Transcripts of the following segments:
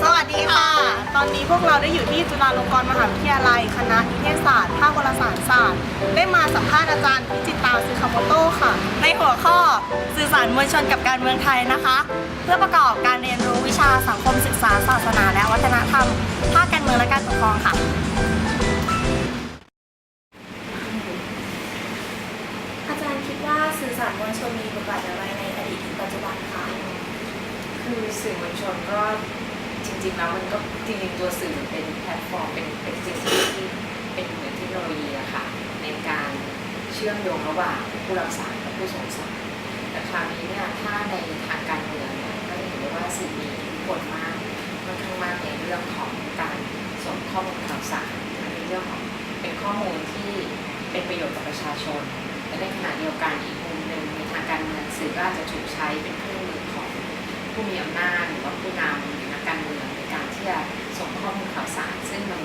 สวัสดีค่ะ ตอนนี้พวกเราได้อยู่ที่จุฬาลงกรณ์มหาวิทยาลัย คณะนิเทศศาสตร์ ภาควารสารศาสตร์ ได้มาสัมภาษณ์อาจารย์พิจิตราซึคาโมโต้ค่ะ ในหัวข้อสื่อสารมวลชนกับการเมืองไทยนะคะ เพื่อประกอบการเรียนรู้วิชาสังคมศึกษาศาสนาและวัฒนธรรม ภาคการเมืองและการปกครองค่ะ อาจารย์คิดว่าสื่อสารมวลชนมีบทบาทอย่างไรในอดีตถึงปัจจุบันคะ คือสื่อมวลชนก็ จริงๆแล้วมันก็จริงๆตัวสื่อเป็นแพลตฟอร์มเป็นเป็นสิ่งที่เป็นเหมือนเทคโนโลยีอะค่ะในการเชื่อมโยงระหว่างผู้รับสารกับผู้ส่งสารแต่คราวนี้เนี่ยถ้าในทางการเมืองเนี่ยก็จะเห็นได้ว่าสื่อมีอิทธิพลมากค่อนข้างมากในเรื่องของการส่งข้อมูลข่าวสารในเรื่องของเป็นข้อมูลที่เป็นประโยชน์กับประชาชนและในขณะเดียวกันอีกมุมหนึ่งในทางการเมืองสื่อก็อาจจะถูกใช้เป็นเครื่องมือของผู้มีอำนาจหรือว่าผู้นำ การเมืองในการที่จะส่งข้อมูลข่าวสาร ซึ่งมัน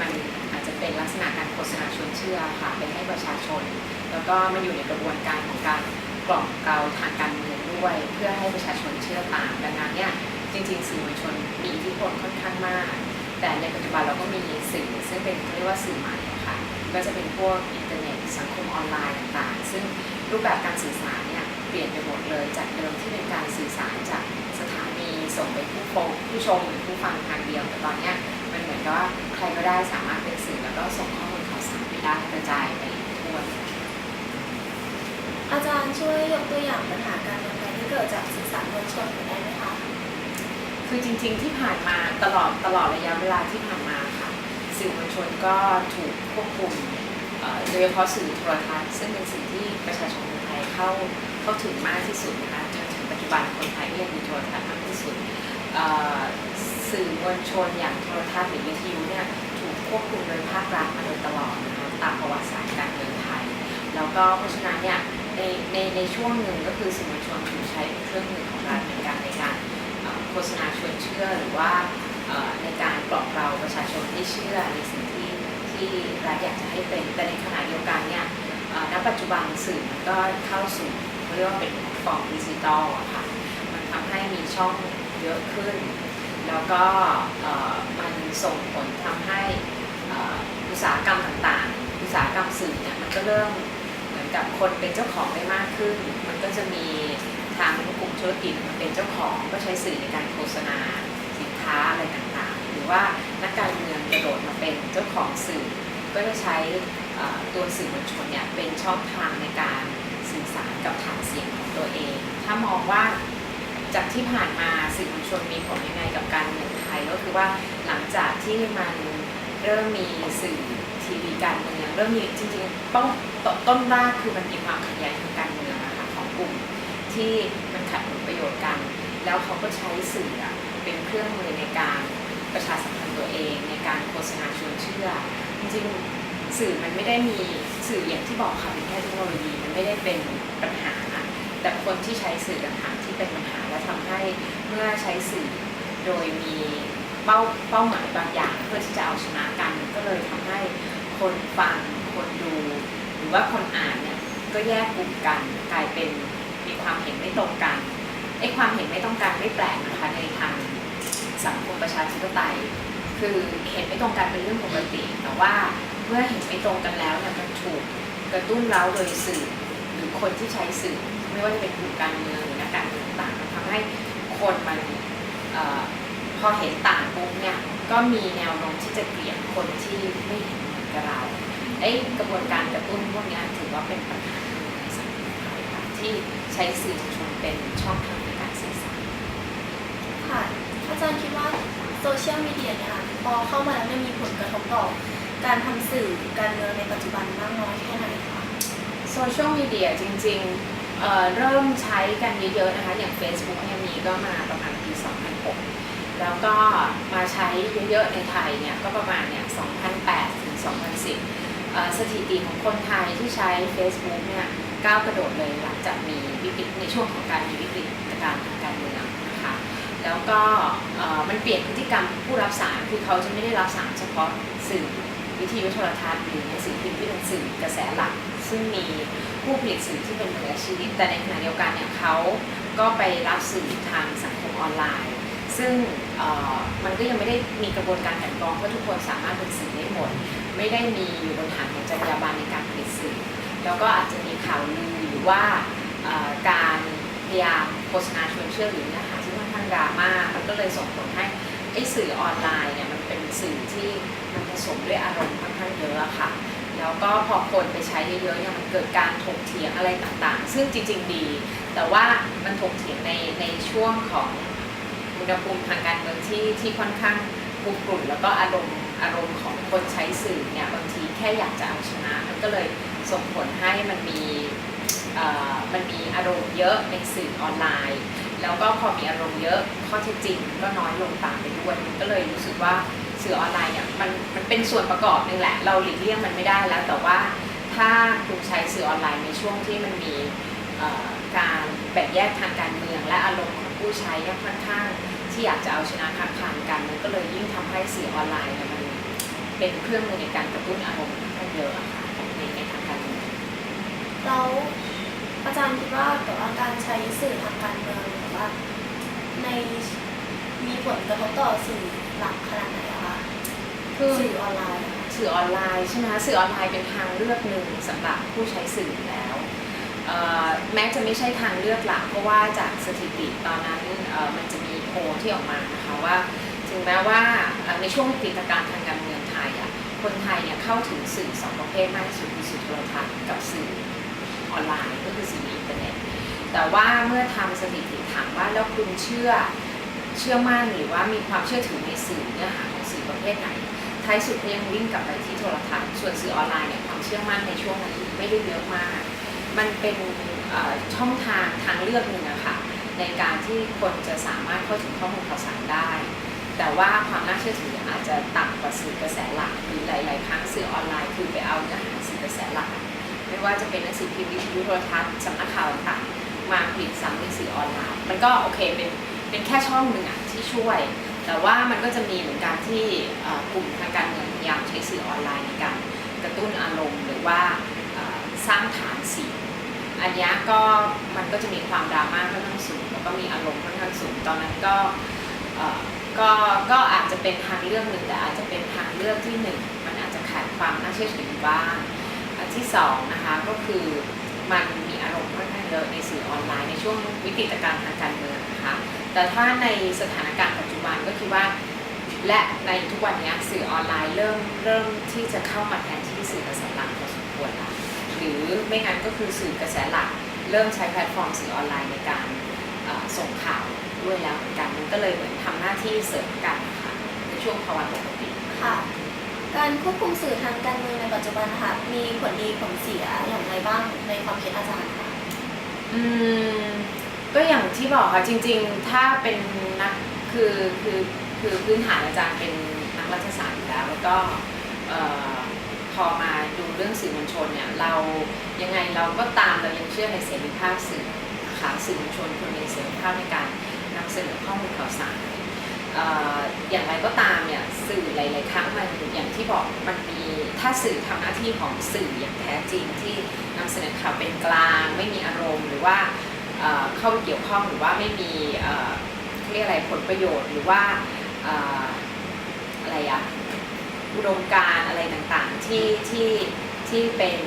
มันอาจจะเป็นลักษณะการโฆษณาชวนเชื่อค่ะไปให้ประชาชน แล้วก็มันอยู่ในกระบวนการของการกล่อมเกลาทางการเมืองด้วย เพื่อให้ประชาชนเชื่อตามดังนั้นเนี่ยจริง ๆ สื่อมวลชนมีอิทธิพลค่อนข้างมาก แต่ในปัจจุบันเราก็มีสื่อซึ่งเป็นเรียกว่าสื่อใหม่ค่ะก็จะเป็นพวกอินเทอร์เน็ตสังคมออนไลน์ต่างๆ ซึ่งรูปแบบการสื่อสารเนี่ยเปลี่ยนไปหมดเลยจากเดิมที่เป็นการสื่อสารจาก สถานีส่งไปผู้ชมผู้ชมหรือผู้ฟังทางเดียวแต่ตอนเนี้ยมันเหมือนกับว่าใครก็ได้สามารถเป็นสื่อแล้วก็ส่งข้อมูลข่าวสารไปได้กระจายไปทั่วอาจารย์ช่วยยกตัวอย่างปัญหาการเมืองไทยที่เกิดจากสื่อสารมวลชนหน่อยได้ไหมคะคือจริงๆที่ผ่านมาตลอดตลอดระยะเวลาที่ผ่านมาค่ะ สื่อมวลชนก็ถูกควบคุมเอ่อโดยเฉพาะสื่อโทรทัศน์ซึ่งเป็นสิ่งที่ประชาชนคนไทยเข้าเข้าถึงมากที่สุดนะคะจนถึงปัจจุ บันคนไทยก็ยังมีโทรทัศน์มากที่สุดสื่อมวลชนอย่างโทรทัศน์หรือวิทยุเนี่ยถูกควบคุมโดยภาครัฐมาโดยตลอดนะคะตามประวัติศาสตร์การเมืองไทย แล้วก็เพราะฉะนั้นเนี่ยในในในช่วงหนึ่งก็คือสื่อมวลชนถูกใช้เป็นเครื่องมือของรัฐในการในการโฆษณาชวนเชื่อหรือว่าในการปลอบเราประชาชนให้เชื่อในสิ่งที่ที่รัฐอยากจะให้เป็นแต่ในขณะเดียวกันเนี่ยณปัจจุบันสื่อมันก็เข้าสู่เขาเรียกว่าเป็น ฟอร์มดิจิตอลอะค่ะ มันทำให้มีช่องเยอะขึ้น แล้วก็มันส่งผลทำให้อุตสาหกรรมต่างๆ อุตสาหกรรมสื่อเนี่ยมันก็เริ่มเหมือนกับคนเป็นเจ้าของได้มากขึ้น มันก็จะมีทางกลุ่มธุรกิจมันเป็นเจ้าของก็ใช้สื่อในการโฆษณาสินค้าอะไรต่างๆ หรือว่านักการเมืองกระโดดมาเป็นเจ้าของสื่อ ก็จะใช้ตัวสื่อมวลชนเนี่ยเป็นช่องทางในการ สารกับฐานเสียงของตัวเอง ถ้ามองว่าจากที่ผ่านมาสื่อมวลชนมีผลยังไงกับการเมืองไทยก็คือว่าหลังจากที่มันเริ่มมีสื่อทีวีการเมืองเริ่มมีจริงๆต้องตต้นรากคือมันมีความขัดแย้งทางการเมืองอะค่ะของกลุ่มที่มันขัดผลประโยชน์กัน แล้วเขาก็ใช้สื่อเป็นเครื่องมือในการประชาสัมพันธ์ตัวเอง ในการโฆษณาชวนเชื่อ จริง สื่อมันไม่ได้มีสื่ออย่างที่บอกค่ะเป็นแค่เทคโนโลยีมันไม่ได้เป็นปัญหา แต่คนที่ใช้สื่อต่างหากที่เป็นปัญหาและทำให้เมื่อใช้สื่อโดยมีเป้าเป้าหมายบางอย่างเพื่อที่จะเอาชนะกันก็เลยทำให้คนฟังคนดู หรือว่าคนอ่านเนี่ยก็แยกกลุ่มกันกลายเป็นมีความเห็นไม่ตรงกันไอ้ความเห็นไม่ตรงกันไม่แปลกนะคะในทางสังคมประชาธิปไตย คือเห็นไม่ตรงกันเป็นเรื่องปกติ แต่ว่า มื่อเห็นไม่ตรงกันแล้วเนี่ยมันถูกกระตุ้นเร้าโดยสื่อ หรือคนที่ใช้สื่อ ไม่ว่าจะเป็นกลุ่มการเมืองหรือนักการเมืองต่างๆมันทำให้คนมันอพอเห็นต่างปุ๊บเนี่ยก็มีแนวโน้มที่จะเกลียดคนที่ไม่เห็นเหมือนกับเราไอ้กระบวนการกระตุ้นพวกเนี้ยถือว่าเป็นปัญหาในสังคมไทยค่ะที่ใช้สื่อมวลชนเป็นช่องทางในการสื่อสารค่ะอาจารย์คิดว่าโซเชียลมีเดียเนี่ยพอเข้ามาแล้วเนี่มีผลกระทบต่อ การทำสื่อการเมืองในปัจจุบันมากน้อยแค่ไหนคะโซเชียลมีเดียจริงๆเอ่อเริ่มใช้กันเยอะๆนะคะ อย่าง Facebook เนี่ยมีก็มาประมาณปี 2006 แล้วก็มาใช้เยอะๆในไทยเนี่ยก็ประมาณเนี่ย 2008 ถึง 2010 สถิติของคนไทยที่ใช้ Facebook เนี่ยก้าวกระโดดเลยหลังจากมีวิกฤตในช่วงของการมีวิกฤตการทางการเมืองนะคะแล้วก็มันเปลี่ยนพฤติกรรมผู้รับสารคือเขาจะไม่ได้รับสารเฉพาะสื่อ วิทยุโทรทัศน์หรือหนังสือพิมพ์ที่เป็นสื่อกระแสหลัก ซึ่งมีผู้ผลิตสื่อที่เป็นมืออาชีพแต่ในขณะเดียวกันเนี่ยเขาก็ไปรับสื่อทางสังคมออนไลน์ ซึ่งมันก็ยังไม่ได้มีกระบวนการกลันกรองเพราะทุกคนสามารถเป็นสื่อได้หมดไม่ได้มีอยู่บนฐานของจรรยาบรรณในการผลิตสื่อ แล้วก็อาจจะมีข่าวลือหรือว่าการพยายามโฆษณาชวนเชื่อหรือเนื้อหาที่ค่อนข้างดราม่ามันก็เลยส่งผลให้ไอ้สื่อออนไลน์เนี่ยมันเป็นสื่อที่ สมด้วยอารมณ์ค่อนข้างเยอะอะค่ะ แล้วก็พอคนไปใช้เยอะๆเนี่ยมันเกิดการถกเถียงอะไรต่างๆ ซึ่งจริง ๆ ดี แต่ว่ามันถกเถียงในในช่วงของอุณหภูมิทางการเมืองที่ที่ค่อนข้างคุกรุ่นแล้วก็อารมณ์อารมณ์ของคนใช้สื่อเนี่ยบางทีแค่อยากจะเอาชนะ มันก็เลยส่งผลให้มันมีมันมีอารมณ์เยอะในสื่อออนไลน์ แล้วก็พอมีอารมณ์เยอะข้อเท็จจริงก็น้อยลงตามไปด้วยมันก็เลยรู้สึกว่า สื่อออนไลน์เนี่ยมันมันเป็นส่วนประกอบหนึ่งแหละ เราหลีกเลี่ยงมันไม่ได้แล้ว แต่ว่าถ้าคุณใช้สื่อออนไลน์ในช่วงที่มันมีการแบ่งแยกทางการเมือง และอารมณ์ของผู้ใช้เนี่ยค่อนข้างที่อยากจะเอาชนะค้างคานกันมันก็เลยยิ่งทำให้สื่อออนไลน์เนี่ยมันเป็นเครื่องมือในการกระตุ้นอารมณ์ค่อนข้เยอะค่ะในในทางการเมืองแล้วอาจารย์คิดว่าแบบว่าการใช้สื่อทางการเมืองแบบว่าในมีผลกระทบต่อสื่อหลักขนาดไหนอะ คือสื่อออนไลน์สื่อออนไลน์ใช่ไหมคะสื่อออนไลน์เป็นทางเลือกหนึ่งสำหรับผู้ใช้สื่อแล้วแม้จะไม่ใช่ทางเลือกหลักเพราะว่าจากสถิติตอนนั้นมันจะมีโพลที่ออกมานะคะว่า ถึงแม้ว่าในช่วงวิกฤตการทางการเมืองไทยอะคนไทยเนี่ยเข้าถึงสื่อสองประเภทมากที่สุดคือสื่อโทรทัศน์กับสื่อออนไลน์ก็คือสื่ออินเทอร์เน็ตแต่ว่าเมื่อทำสถิติถามว่าแล้วคุณเชื่อเชื่อมั่นหรือว่ามีความเชื่อถือในสื่อเนื้อหาของสื่อประเภทไหน ท้ายสุดก็ยังวิ่งกลับไปที่โทรทัศน์ส่วนสื่อออนไลน์เนี่ยความเชื่อมั่นในช่วงนั้นไม่ได้เยอะมาก มันเป็นช่องทางทางเลือกหนึ่งอะค่ะในการที่คนจะสามารถเข้าถึงข้อมูลข่าวสารได้ แต่ว่าความน่าเชื่อถืออาจจะต่ำกว่าสื่อกระแสหลักหรือหลาย ๆ ครั้งสื่อออนไลน์คือไปเอาเนื้อหาสื่อกระแสหลัก ไม่ว่าจะเป็นหนังสือพิมพ์วิทยุโทรทัศน์สำนักข่าวต่างๆมาผลิตซ้ำในสื่อออนไลน์ มันก็โอเคเป็นเป็นแค่ช่องหนึ่งอะที่ช่วย แต่ว่ามันก็จะมีเหมือนกันที่กลุ่มทางการเมืองพยายามใช้สื่อออนไลน์ในการกระตุ้นอารมณ์ หรือว่าสร้างฐานเสียงอันนี้ก็มันก็จะมีความดราม่าค่อนข้างสูงแล้วก็มีอารมณ์ค่อนข้างสูงตอนนั้นก็ก็ก็อาจจะเป็นทางเลือกหนึ่งแต่อาจจะเป็นทางเลือกที่หนึ่งมันอาจจะขาดความน่าเชื่อถือบ้างอันที่สองนะคะก็คือมันมีอารมณ์ค่อนข้างเยอะในสื่อออนไลน์ในช่วงวิกฤตการณ์ทางการเมืองนะคะแต่ถ้าในสถานการณ์ปัจ จุบันก็คิดว่า และในทุกวันนี้สื่อออนไลน์เริ่มเริ่มที่จะเข้ามาแทนที่สื่อกระแสหลักพอสมควรแล้วหรือไม่งั้นก็คือสื่อกระแสหลัก เริ่มใช้แพลตฟอร์มสื่อออนไลน์ในการเอ่อส่งข่าวด้วยแล้วเหมือนกันมันก็เลยเหมือนทำหน้าที่เสริมกันนะคะในช่วงภาวะปกติค่ะ การควบคุมสื่อทางการเมืองในปัจจุบันนะคะมีผลดีผลเสียอย่างไรบ้างในความคิดอาจารย์คะอืมก็อย่างที่บอกค่ะจริง ๆ ถ้าเป็นนัก คือคือคือพื้นฐานอาจารย์เป็นนักรัฐศาสตร์อยู่แล้วแล้วก็เอ่อพอมาดูเรื่องสื่อมวลชนเนี่ยเรายังไงเราก็ตามเรายังเชื่อในเสรีภาพสื่อนะคะสื่อมวลชนควรมีเสรีภาพในการนำเสนอข้อมูลข่าวสารเอ่ออย่างไรก็ตามเนี่ยสื่อหลายๆครั้งมันอย่างที่บอกมันมีถ้าสื่อทำหน้าที่ของสื่ออย่างแท้จริงที่นำเสนอข่าวเป็นกลาง ไม่มีอารมณ์หรือว่าเอ่อเข้าไปเกี่ยวข้องหรือว่าไม่มี เรียกอะไรผลประโยชน์หรือว่าเอ่อะไรอะอุดมการอะไรต่างๆที่ที่ที่เป็น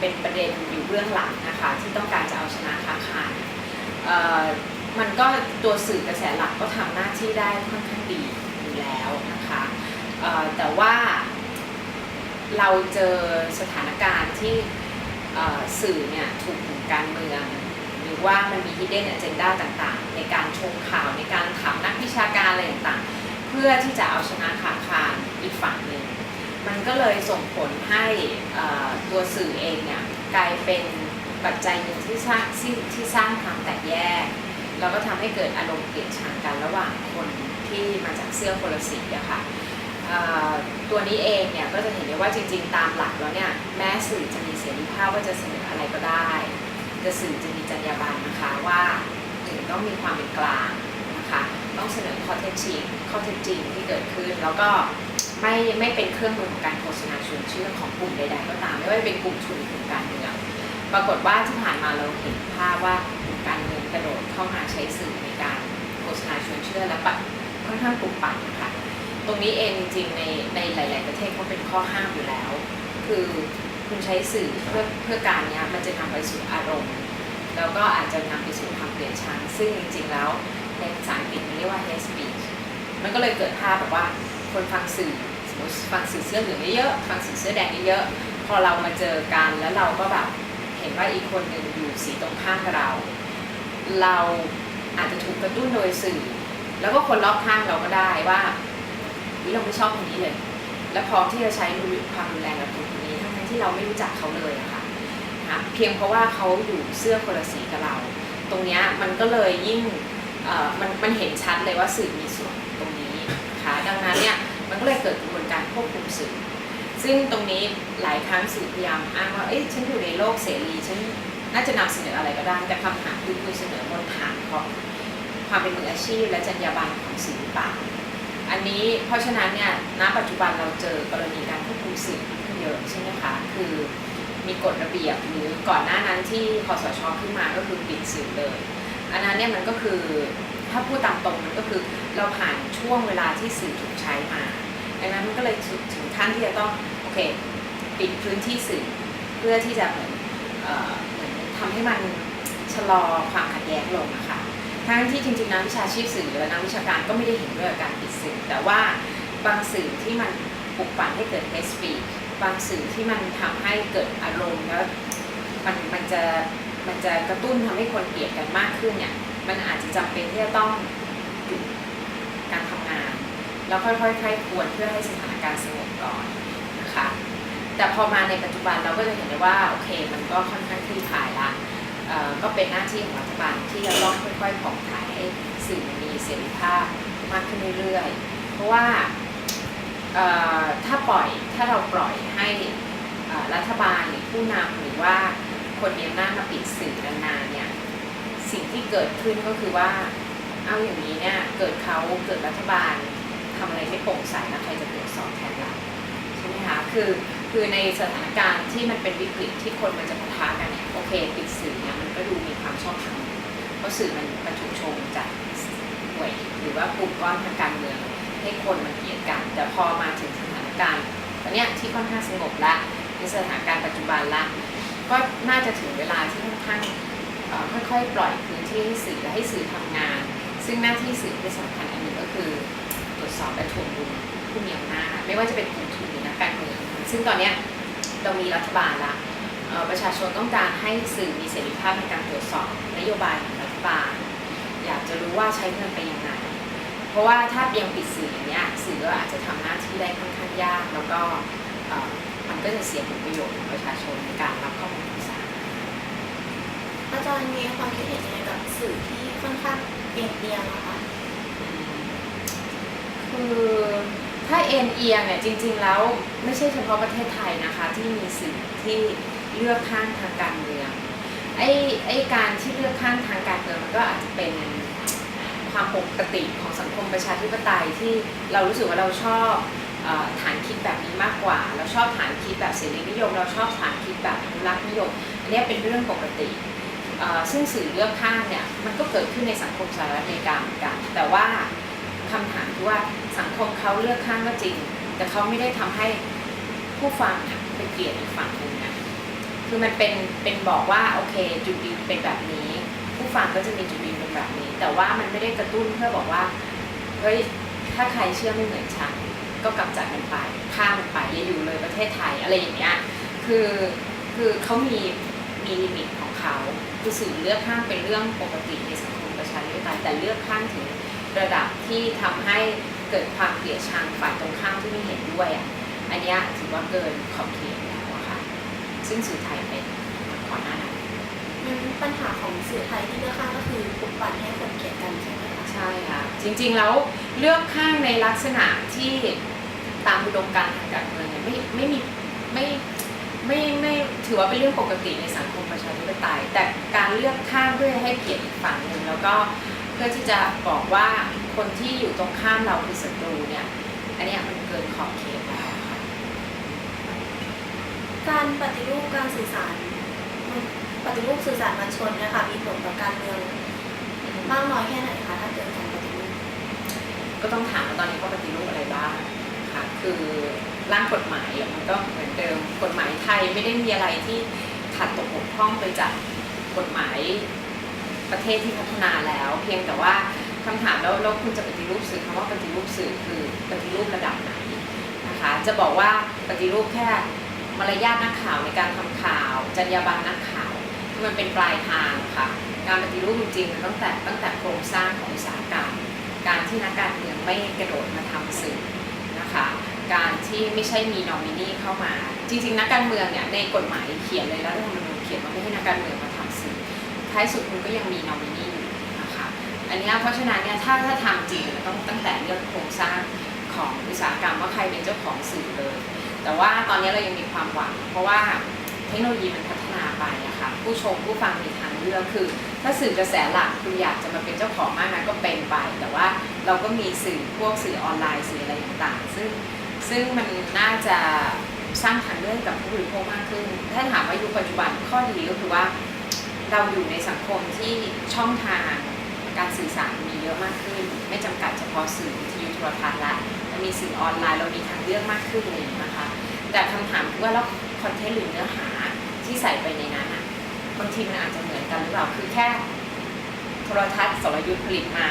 เป็นประเด็นอยู่เบื้องหลังนะคะที่ต้องการจะเอาชนะค้าคานเอ่อมันก็ตัวสื่อกระแสหลักก็ทำหน้าที่ได้ค่อนข้างดีอยู่แล้วนะคะแต่ว่าเราเจอสถานการณ์ที่สื่อเนี่ยถูกกลุ่มการเมือง ว่ามันมี hidden agenda ต่างๆ ในการชงข่าวในการถามนักวิชาการอะไรต่างๆ เพื่อที่จะเอาชนะขาคานอีกฝั่งหนึ่งมันก็เลยส่งผลให้ตัวสื่อเองเนี่ยกลายเป็นปัจจัยหนึ่งที่สร้างที่ที่สร้างความแตกแยก แล้วก็ทำให้เกิดอารมณ์เกลียดชังกันระหว่างคนที่มาจากเสื้อคนละสีอะค่ะตัวนี้เองเนี่ยก็จะเห็นได้ว่าจริง ๆ ตามหลักแล้วเนี่ยแม้สื่อจะมีเสรีภาพว่าจะเสนออะไรก็ได้ แต่สื่อจะมีจรรยาบรรณนะคะว่าหนึ่งต้องมีความเป็นกลางนะคะต้องเสนอข้อเท็จจริงข้อเท็จจริงที่เกิดขึ้น แล้วก็ไม่ไม่เป็นเครื่องมือของการโฆษณาชวนเชื่อของกลุ่มใด ๆ ก็ตามไม่ว่าจะเป็นกลุ่มทุนหรือกลุ่มการเมืองปรากฏว่าที่ผ่านมาเราเห็นภาพว่ากลุ่มการเมืองกระโดดเข้ามาใช้สื่อในการโฆษณาชวนเชื่อและปัดค่อนข้างปลุกปั่นนะคะตรงนี้เองจริงในในหลาย ๆ ประเทศเขาเป็นข้อห้ามอยู่แล้ว คือ คุณใช้สื่อเพื่อเพื่อการเนี้ยมันจะนำไปสู่อารมณ์ แล้วก็อาจจะนำไปสู่ความเกลียดชังซึ่งจริงๆแล้วในภาษาอังกฤษมันเรียกว่า hate speech มันก็เลยเกิดภาพแบบว่าคนฟังสื่อสมมติฟังสื่อเสื้อเหลืองเยอะๆฟังสื่อเสื้อแดงเยอะๆพอเรามาเจอกันแล้วเราก็แบบเห็นว่าอีกคนหนึ่งอยู่สีตรงข้ามกับเรา เราอาจจะถูกกระตุ้นโดยสื่อ แล้วก็คนรอบข้างเราก็ได้ว่าวิเราไม่ชอบคนนี้เลย และพร้อมที่จะใช้ความรุนแรงกับคนคนนี้ ที่เราไม่รู้จักเขาเลยอะค่ะนะคะเพียงเพราะว่าเขาอยู่เสื้อคนละสีกับเรา ตรงนี้มันก็เลยยิ่งมันมันเห็นชัดเลยว่าสื่อมีส่วนตรงนี้นะคะดังนั้นเนี่ยมันก็เลยเกิดกระบวนการควบคุมสื่อ ซึ่งตรงนี้หลายครั้งสื่อพยายามอ้างว่าเอ้ยฉันอยู่ในโลกเสรีฉันน่าจะนำเสนออะไรก็ได้แต่คำถามคือคุณเสนอบนฐานของความเป็นมืออาชีพ และจรรยาบรรณของสื่อหรือเปล่าอันนี้เพราะฉะนั้นเนี่ยณปัจจุบันเราเจอกรณีการควบคุมสื่อ เยอะใช่ไหมคะ คือมีกฎระเบียบหรือก่อนหน้านั้นที่คอสชขึ้นมาก็คือปิดสื่อเลย อันนั้นเนี่ยมันก็คือถ้าพูดตามตรงมันก็คือเราผ่านช่วงเวลาที่สื่อถูกใช้มาดังนั้นมันก็เลยถึงขั้นที่จะต้องโอเคปิดพื้นที่สื่อเพื่อที่จะเหมือนทำให้มันชะลอความขัดแย้งลงนะคะทั้งที่จริงๆนักวิชาชีพสื่อและนักวิชาการก็ไม่ได้เห็นด้วยกับการปิดสื่อ แต่ว่าบางสื่อที่มันปลุกปั่นให้เกิด hate speech บางสื่อที่มันทำให้เกิดอารมณ์แล้วมันมันจะมันจะกระตุ้นทำให้คนเกลียดกันมากขึ้นเนี่ย มันอาจจะจำเป็นที่จะต้องหยุดการทำงาน แล้วค่อยๆใคร่ควรเพื่อให้สถานการณ์สงบก่อนนะคะ แต่พอมาในปัจจุบันเราก็จะเห็นได้ว่าโอเค มันก็ค่อนข้างคลี่คลายละก็เป็นหน้าที่ของรัฐบาลที่จะต้องค่อยๆผ่องถ่ายให้สื่อมีเสรีภาพมากขึ้นเรื่อยๆ เพราะว่า ถ้าปล่อยถ้าเราปล่อยให้รัฐบาลหรือผู้นำหรือว่าคนมีอำนาจมาปิดสื่อนานๆเนี่ยสิ่งที่เกิดขึ้นก็คือว่าเอาอย่างนี้เนี่ยเกิดเขาเกิดรัฐบาลทำอะไรไม่โปร่งใสแล้วใครจะตรวจสอบแทนเราใช่ไหมคะคือคือในสถานการณ์ที่มันเป็นวิกฤตที่คนมันจะปะทะกันเนี่ยโอเคปิดสื่อเนี่ยมันก็ดูมีความชอบธรรมเพราะสื่อมันมันถูกชงจากหน่วยหรือว่ากลุ่มก้อนทางการเมือง ให้คนมันเกลียดกัน แต่พอมาถึงสถานการณ์ตอนนี้ที่ค่อนข้างสงบละในสถานการณ์ปัจจุบันละก็น่าจะถึงเวลาที่ค่อนข้างค่อยๆ ปล่อยพื้นที่ให้สื่อและให้สื่อทำงาน ซึ่งหน้าที่สื่อที่สำคัญอันหนึ่งก็คือ ตรวจสอบและทวงดุลผู้มีอำนาจไม่ว่าจะเป็นกลุ่มทุนหรือนักการเมืองซึ่งตอนนี้เรามีรัฐบาลละประชาชนต้องการให้สื่อมีเสรีภาพในการตรวจสอบนโยบายของรัฐบาล อยากจะรู้ว่าใช้เงินไปยังไง เพราะว่าถ้ายังปิดสื่ออย่างเนี้ยสื่อก็อาจจะทำหน้าที่ได้ค่อนข้างยาก แล้วก็เอ่อมันก็จะเสียผลประโยชน์ของประชาชนในการรับข้อมูลข่าวสารอาจารย์มีความคิดเห็นยังไงกับสื่อที่ค่อนข้างเอียงเอียงๆอะคะคือถ้าเอ็นเอียงเนี่ยจริง ๆ แล้วไม่ใช่เฉพาะประเทศไทยนะคะ ที่มีสื่อที่เลือกข้างทางการเมืองไอ้ไอ้การที่เลือกข้างทางการเมืองมันก็อาจจะเป็น ความปกติของสังคมประชาธิปไตยที่เรารู้สึกว่าเราชอบฐานคิดแบบนี้มากกว่า เราชอบฐานคิดแบบเสรีนิยม เราชอบฐานคิดแบบอนุรักษ์นิยมอันนี้เป็นเรื่องปกติ ซึ่งสื่อเลือกข้างเนี่ยมันก็เกิดขึ้นในสังคมสหรัฐอเมริกาเหมือนกัน แต่ว่าคำถามคือว่าสังคมเขาเลือกข้างก็จริง แต่เขาไม่ได้ทำให้ผู้ฟังเนี่ยไปเกลียดอีกฝั่งหนึ่งนะคือมันเป็นเป็นบอกว่าโอเคจุดยืนเป็นแบบนี้ ผู้ฟังก็จะมีจุดยืน แบบนี้ แต่ว่ามันไม่ได้กระตุ้นเพื่อบอกว่าเฮ้ยถ้าใครเชื่อไม่เหมือนฉันก็กำจัดมันไปฆ่ามันไปอย่าอยู่เลยประเทศไทยอะไรอย่างเงี้ยคือคือเขามีมีลิมิตของเขาคือสื่อเลือกข้างเป็นเรื่องปกติในสังคมประชาธิปไตยแต่เลือกข้างถึงระดับที่ทำให้เกิดความเกลียดชังฝ่ายตรงข้ามที่ไม่เห็นด้วยอะอันนี้ถือว่าเกินขอบเขตแล้วอะค่ะซึ่งสื่อไทยเป็นก่อนหน้านั้น ปัญหาของสื่อไทยที่เลือกข้างก็คือปลุกปั่นให้คนเกลียดกันใช่ไหมคะใช่ค่ะจริงๆแล้วเลือกข้างในลักษณะที่ตามอุดมการณ์ทางการเมืองเนี่ยไม่ไม่มีไม่ไม่ไม่ถือว่าเป็นเรื่องปกติในสังคมประชาธิปไตย แต่การเลือกข้างเพื่อให้เกียรติอีกฝั่งหนึ่งแล้วก็เพื่อที่จะบอกว่าคนที่อยู่ตรงข้ามเราคือศัตรูเนี่ยอันเนี้ยมันเกินขอบเขตแล้วค่ะการปฏิรูปการสื่อสารป ฏิรูปสื่อสารมวลชนนะคะมีผลต่อการเมืองมากน้อยแค่ไหนคะถ้าเกิดการปฏิรูปก็ต้องถามว่าตอนนี้เขาปฏิรูปอะไรบ้างค่ะคือร่างกฎหมายมันก็เหมือนเดิมกฎหมายไทยไม่ได้มีอะไรที่ขัดตกบกพร่องไปจากกฎหมายประเทศที่พัฒนาแล้ว เพียงแต่ว่าคำถามแล้วแล้วคุณจะปฏิรูปสื่อคำว่าปฏิรูปสื่อคือปฏิรูประดับไหนนะคะจะบอกว่าปฏิรูปแค่มารยาทนักข่าวในการทำข่าว จรรยาบรรณนักข่าว มันเป็นปลายทางค่ะ การปฏิรูปจริงๆมันตั้งแต่ตั้งแต่โครงสร้างของอุตสาหกรรมการที่นักการเมืองไม่กระโดดมาทำสื่อนะคะ การที่ไม่ใช่มีนอมินีเข้ามา จริง ๆ นักการเมืองเนี่ยในกฎหมายเขียนเลยแล้วรัฐธรรมนูญเขียนว่าไม่ให้นักการเมืองมาทำสื่อท้ายสุดคุณก็ยังมีนอมินีอยู่นะคะอันนี้เพราะฉะนั้นเนี่ยถ้าถ้าทำจริงต้องตั้งแต่เรื่องโครงสร้างของอุตสาหกรรมว่าใครเป็นเจ้าของสื่อเลย แต่ว่าตอนนี้เรายังมีความหวัง เพราะว่าเทคโนโลยีมันพัฒ นาไปอะคะผู้ชมผู้ฟังมีทางเลือกคือ ถ้าสื่อกระแสหลักคุณอยากจะมาเป็นเจ้าของมากนั้นก็เป็นไป แต่ว่าเราก็มีสื่อพวกสื่อออนไลน์สื่ออะไรต่างๆ ซึ่งซึ่งมันน่าจะสร้างทางเลือกกับผู้บริโภคมากขึ้น ถ้าถามว่ายุคปัจจุบันข้อดีก็คือว่าเราอยู่ในสังคมที่ช่องทางการสื่อสารมีเยอะมากขึ้น ไม่จำกัดเฉพาะสื่อวิทยุโทรทัศน์ละมันมีสื่อออนไลน์เรามีทางเลือกมากขึ้นเลยนะคะ แต่คำถามคือว่าแล้วคอนเทนต์หรือเนื้อหา ที่ใส่ไปในนั้นอะบางทีมันอาจจะเหมือนกันหรือเปล่าคือแค่โทรทัศน์สรยุทธผลิตมา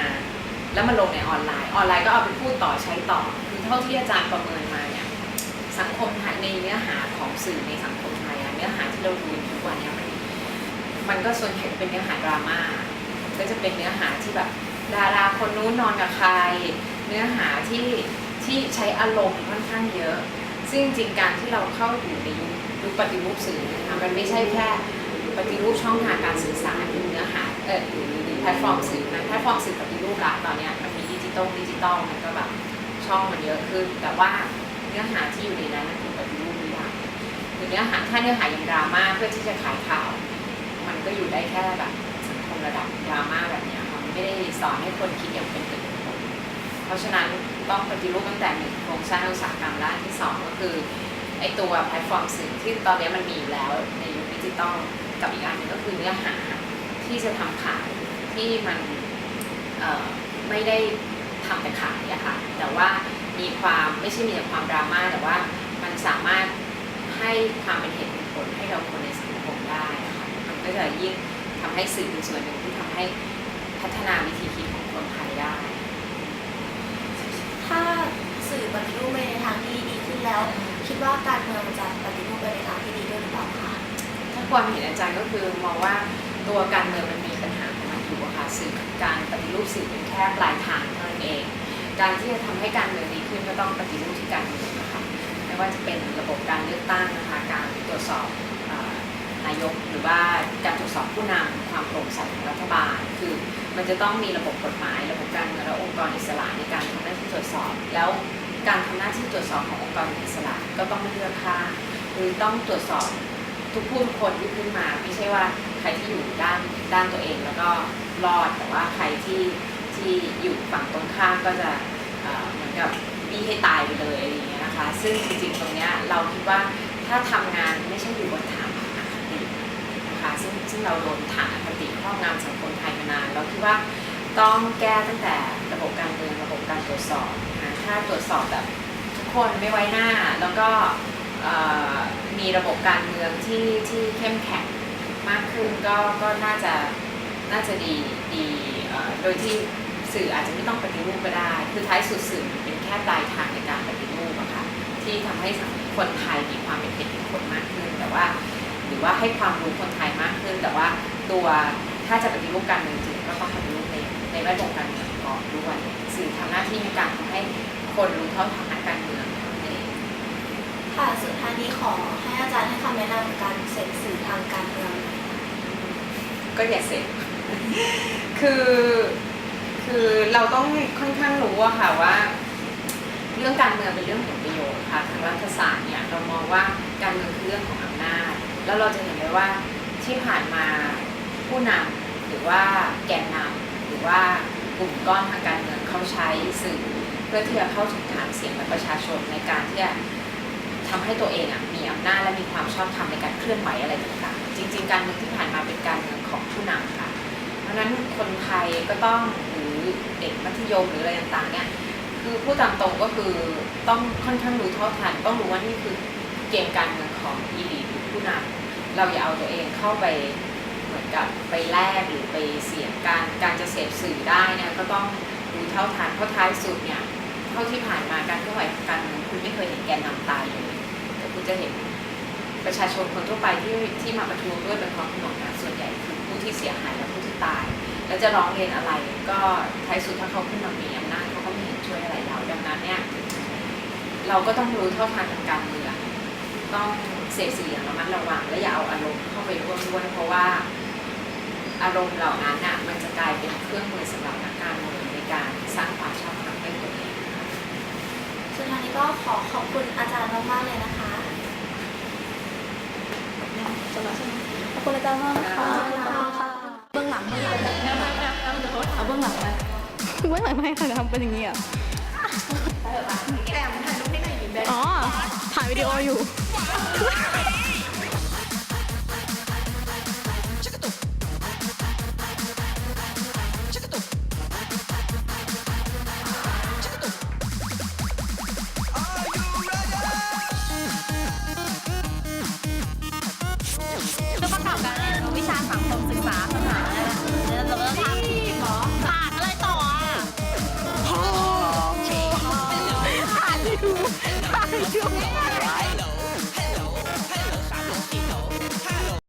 แล้วมาลงในออนไลน์ ออนไลน์ก็เอาไปพูดต่อใช้ต่อ คือเท่าที่อาจารย์ประเมินมาเนี่ยสังคมไทยในเนื้อหาของสื่อในสังคมไทยเนื้อหาที่เราดูทุกวันเนี้มันมันก็ส่วนใหญ่เป็นเนื้อหาดราม่าก็จะเป็นเนื้อหาที่แบบดาราคนนู้นนอนกับใคร เนื้อหาที่ที่ใช้อารมณ์ค่อนข้างเยอะ ซึ่งจริงการที่เราเข้าอยู่ในยุคปฏิรูปสื่อเนยนะคะมันไม่ใช่แค่ปฏิรูปช่องทางการสื่อสารหรือเนื้อหาเออหรือแพลตฟอร์มสื่อนะแพลตฟอร์มสื่อปฏิรูปละตอนนี้มันมีดิจิตอลดิจิตอลมันก็แบบช่องมันเยอะขึ้น แต่ว่าเนื้อหาที่อยู่ในนั้นมันคือปฏิรูปหรือยังคือเนื้อหาถ้าเนื้อหาย่างดราม่าเพื่อที่จะขายข่าว มันก็อยู่ได้แค่แบบสังคมระดับดราม่าแบบนี้ค่ะมันไม่ได้สอนให้คนคิดอย่างเป็นเป็นผลเพราะฉะนั้น ต้องปฏิรูปตั้งแต่หนึ่งโครงสร้างอุตสาหกรรมและอันที่สองก็คือไอตัวแพลตฟอร์มสื่อที่ตอนนี้มันมีอยู่แล้วในยุคดิจิตอลกับอีกอันนึงก็คือเนื้อหาที่จะทำขายที่มันไม่ได้ทำแต่ขายอะค่ะแต่ว่ามีความไม่ใช่มีแต่ความดราม่าแต่ว่ามันสามารถให้ความเป็นเหตุเป็นผลให้เราคนในสังคมได้อะค่ะมันก็จะยิ่งทำให้สื่อเป็นส่วนหนึ่งที่ทำให้พัฒนาวิธีคิดของคนไทยได้ ถ้าสื่อปฏิรูปไปในทางที่ดีขึ้น แล้ว คิดว่าการเมืองจะปฏิรูปไปในทางที่ดีด้วยหรือเปล่าคะถ้าความเห็นอาจารย์ก็คือมองว่าตัวการเมืองมันมีปัญหาของมันอยู่อะค่ะสื่อการปฏิรูปสื่อเป็นแค่ปลายทางเท่านั้นเอง การที่จะทำให้การเมืองดีขึ้นก็ต้องปฏิรูปที่การเมืองนะคะไม่ว่าจะเป็นระบบการเลือกตั้งนะคะการตรวจสอบ นายก หรือว่าการตรวจสอบผู้นำความโปร่งใสของรัฐบาล คือมันจะต้องมีระบบกฎหมาย ระบบการเมืองและองค์กรอิสระในการทำหน้าที่ตรวจสอบ แล้วการทำหน้าที่ตรวจสอบขององค์กรอิสระก็ต้องไม่เลือกข้างคือต้องตรวจสอบทุกผู้คนที่ขึ้นมา ไม่ใช่ว่าใครที่อยู่ด้านด้านตัวเองแล้วก็รอดแต่ว่าใครที่ที่อยู่ฝั่งตรงข้ามก็จะเหมือนกับบี้ให้ตายไปเลยอะไรอย่างเงี้ยนะคะ ซึ่งจริงๆตรงเนี้ยเราคิดว่าถ้าทำงานไม่ใช่อยู่บนฐาน นะคะซึ่งซึ่งเราโดนฐานอคติครอบงำสังคมไทยมานานเราคิดว่าต้องแก้ตั้งแต่ระบบการเมืองระบบการตรวจสอบนะคะถ้าตรวจสอบแบบทุกคนไม่ไว้หน้า แล้วก็มีระบบการเมืองที่ที่เข้มแข็งมากขึ้นก็ก็น่าจะน่าจะดีดีโดยที่สื่ออาจจะไม่ต้องปฏิรูปก็ได้ คือท้ายสุดสื่อเป็นแค่ปลายทางในการปฏิรูปอะค่ะที่ทำให้คนไทยมีความเป็นเหตุเป็นผลมากขึ้น แต่ว่า รือว่าให้ความรู้คนไทยมากขึ้น แต่ว่าตัวถ้าจะปฏิรูปการเมืองจริงก็ต้องปฏิรูปในในแวดวงการเมืองก่อนด้วยสื่อทำหน้าที่ในการทำให้คนรู้เท่าทันนักการเมืองเท่านั้นเองค่ะสุดท้ายนี้ขอให้อาจารย์ให้คำแนะนำในการเสพสื่อทางการเมืองหน่อยค่ะก็อย่าเสพคือคือเราต้องค่อนข้างรู้อะค่ะว่าเรื่องการเมืองเป็นเรื่องผลประโยชน์ค่ะทางรัฐศาสตร์เนี่ยเรามองว่าการเมืองคือเรื่องของอำนาจ แล้วเราจะเห็นได้ว่าที่ผ่านมาผู้นำหรือว่าแกนนำหรือว่ากลุ่มก้อนทางการเมืองเขาใช้สื่อ เพื่อที่จะเข้าถึงฐานเสียงของประชาชนในการที่จะทำให้ตัวเองอะมีอำนาจและมีความชอบธรรมในการเคลื่อนไหวอะไรต่างๆจริง ๆ การเมืองที่ผ่านมาเป็นการเมืองของผู้นำค่ะ เพราะนั้นคนไทยก็ต้องหรือเด็กมัธยมหรืออะไรต่างๆเนี่ยคือพูดตามตรงก็คือต้องค่อนข้างรู้เท่าทันต้องรู้ว่านี่คือเกมการเมืองของอีลีหรือผู้ นำเราอย่าเอาตัวเองเข้าไปเหมือนกับไปแลกหรือไปเสี่ยงการการจะเสพสื่อได้เนี่ยก็ต้องรู้เท่าทันเพราะท้ายสุดเนี่ยเท่าที่ผ่านมาการเคลื่อนไหวทางการเมืองคุณไม่เคยเห็นแกนนำตายเลยแต่คุณจะเห็นประชาชนคนทั่วไปที่ที่มาประท้วงด้วยเป็นความถนนนะส่วนใหญ่คือผู้ที่เสียหายและผู้ที่ตาย แล้วจะร้องเรียนอะไร ก็ท้ายสุดถ้าเขาขึ้นมามีอำนาจเขาก็ไม่เห็นช่วยอะไรเราดังนั้นเนี่ยเราก็ต้องรู้เท่าทันทางการเมือง ต้องเสพสื่ออย่างระมัดระวังและอย่าเอาอารมณ์เข้าไปร่วมด้วยเพราะว่าอารมณ์เหล่านั้นน่ะมันจะกลายเป็นเครื่องมือสำหรับนักการเมืองในการสร้างความชอบธรรมให้ตัวเองนะคะสุดท้ายนี้ก็ขอขอบคุณอาจารย์มากๆเลยนะคะจบแล้วใช่ไหมขอบคุณอาจารย์มากค่ะเบื้องหลังเบื้องหลังเอาเบื้องหลังไปคือว่าไม่ค่ะทำเป็นอย่างนี้อะแอมถ่ายรูปให้หน่อยดิแบงค์อ๋อถ่าย วิดีโออยู่